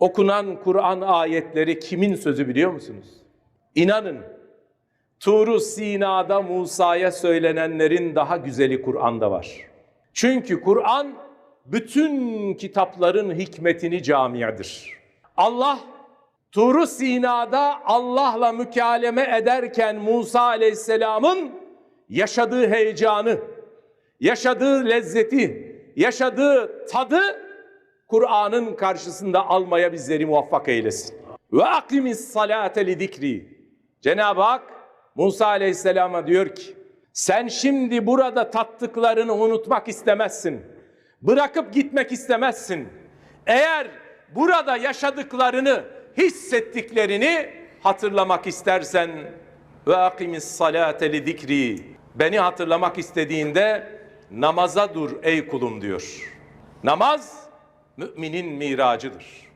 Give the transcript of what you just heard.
Okunan Kur'an ayetleri kimin sözü biliyor musunuz? İnanın Tur-u Sina'da Musa'ya söylenenlerin daha güzeli Kur'an'da var. Çünkü Kur'an bütün kitapların hikmetini camiadır. Allah Tur-u Sina'da Allah'la mükaleme ederken Musa Aleyhisselam'ın yaşadığı heyecanı, yaşadığı lezzeti, yaşadığı tadı Kur'an'ın karşısında almaya bizleri muvaffak eylesin. Ve akimis salate li. Cenab-ı Hak Musa Aleyhisselam'a diyor ki sen şimdi burada tattıklarını unutmak istemezsin. Bırakıp gitmek istemezsin. Eğer burada yaşadıklarını, hissettiklerini hatırlamak istersen ve akimis salate li. Beni hatırlamak istediğinde namaza dur ey kulum diyor. Namaz müminin miracıdır.